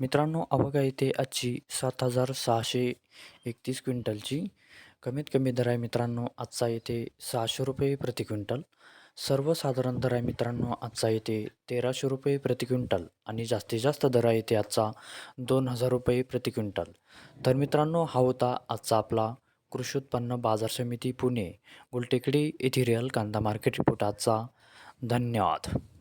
मित्रांनो आवक आहे ते आजची सात हजार सहाशे एकतीस क्विंटलची कमीत कमी दर आहे मित्रांनो आजचा येते सहाशे रुपये प्रति क्विंटल. सर्वसाधारण दर आहे मित्रांनो आजचा येते तेराशे रुपये प्रति क्विंटल आणि जास्तीत जास्त दर आहे येथे आजचा दोन हजार रुपये प्रति क्विंटल. तर मित्रांनो हा होता आजचा आपला कृषी उत्पन्न बाजार समिती पुणे गुलटेकडी येथे रिअल कांदा मार्केट रिपोर्ट आजचा. धन्यवाद.